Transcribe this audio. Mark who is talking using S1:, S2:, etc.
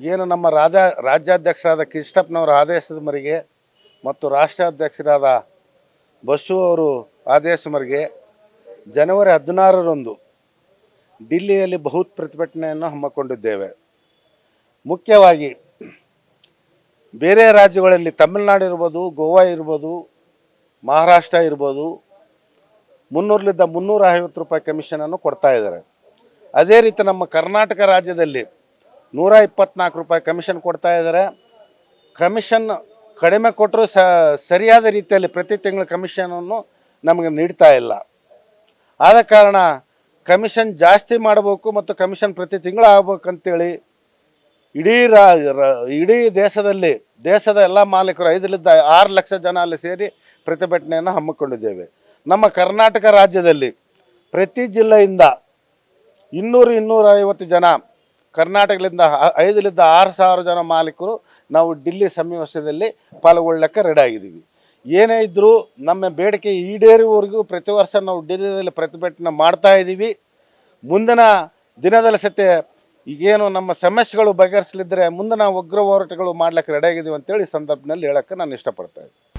S1: ಏನು ನಮ್ಮ ರಾಜ ರಾಜ್ಯಾಧ್ಯಕ್ಷರಾದ ಕೃಷ್ಣಪ್ಪನವರ ಆದೇಶದ ಮರಿಗೆ ಮತ್ತು ರಾಷ್ಟ್ರಾಧ್ಯಕ್ಷರಾದ ಬಸು ಅವರು ಆದೇಶ ಮರಿಗೆ ಜನವರಿ ಹದಿನಾರರಂದು ಡಿಲ್ಲಿಯಲ್ಲಿ ಬಹುತ್ ಪ್ರತಿಭಟನೆಯನ್ನು ಹಮ್ಮಿಕೊಂಡಿದ್ದೇವೆ. ಮುಖ್ಯವಾಗಿ ಬೇರೆ ರಾಜ್ಯಗಳಲ್ಲಿ ತಮಿಳುನಾಡು ಇರ್ಬೋದು, ಗೋವಾ ಇರ್ಬೋದು, ಮಹಾರಾಷ್ಟ್ರ ಇರ್ಬೋದು ಮುನ್ನೂರಲಿದ್ದ ಮುನ್ನೂರ ಐವತ್ತು ರೂಪಾಯಿ ಕಮಿಷನನ್ನು ಕೊಡ್ತಾ ಇದ್ದಾರೆ. ಅದೇ ರೀತಿ ನಮ್ಮ ಕರ್ನಾಟಕ ರಾಜ್ಯದಲ್ಲಿ ನೂರ ಇಪ್ಪತ್ನಾಲ್ಕು ರೂಪಾಯಿ ಕಮಿಷನ್ ಕೊಡ್ತಾ ಇದ್ದಾರೆ. ಕಮಿಷನ್ ಕಡಿಮೆ ಕೊಟ್ಟರು ಸರಿಯಾದ ರೀತಿಯಲ್ಲಿ ಪ್ರತಿ ತಿಂಗಳ ಕಮಿಷನನ್ನು ನಮಗೆ ನೀಡ್ತಾ ಇಲ್ಲ. ಆದ ಕಾರಣ ಕಮಿಷನ್ ಜಾಸ್ತಿ ಮಾಡಬೇಕು ಮತ್ತು ಕಮಿಷನ್ ಪ್ರತಿ ತಿಂಗಳು ಆಗ್ಬೇಕಂತೇಳಿ ಇಡೀ ರ- ಇಡೀ ದೇಶದಲ್ಲಿ, ದೇಶದ ಎಲ್ಲ ಮಾಲೀಕರು ಐದರಿಂದ ಆರು ಲಕ್ಷ ಜನ ಅಲ್ಲಿ ಸೇರಿ ಪ್ರತಿಭಟನೆಯನ್ನು ಹಮ್ಮಿಕೊಂಡಿದ್ದೇವೆ. ನಮ್ಮ ಕರ್ನಾಟಕ ರಾಜ್ಯದಲ್ಲಿ ಪ್ರತಿ ಜಿಲ್ಲೆಯಿಂದ ಇನ್ನೂರು ಇನ್ನೂರೈವತ್ತು ಜನ ಕರ್ನಾಟಕದಿಂದ ಐದರಿಂದ ಆರು ಸಾವಿರ ಜನ ಮಾಲೀಕರು ನಾವು ಡಿಲ್ಲಿ ಸಮಾವೇಶದಲ್ಲಿ ಪಾಲ್ಗೊಳ್ಳಕ್ಕೆ ರೆಡಿ ಆಗಿದ್ದೀವಿ. ಏನೇ ಇದ್ದರೂ ನಮ್ಮ ಬೇಡಿಕೆ ಈಡೇರಿವರೆಗೂ ಪ್ರತಿ ವರ್ಷ ನಾವು ಡಿಲ್ಲಿಯಲ್ಲಿ ಪ್ರತಿಭಟನೆ ಮಾಡ್ತಾ ಇದ್ದೀವಿ. ಮುಂದಿನ ದಿನದಲ್ಲಿ ಸತ್ಯ ಈಗೇನು ನಮ್ಮ ಸಮಸ್ಯೆಗಳು ಬಗೆಹರಿಸಲಿದ್ದರೆ ಮುಂದಿನ ಉಗ್ರ ಹೋರಾಟಗಳು ಮಾಡ್ಲಿಕ್ಕೆ ರೆಡಿ ಆಗಿದ್ದೀವಿ ಅಂತೇಳಿ ಸಂದರ್ಭದಲ್ಲಿ ಹೇಳಕ್ಕೆ ನಾನು ಇಷ್ಟಪಡ್ತಾ ಇದ್ದೀನಿ.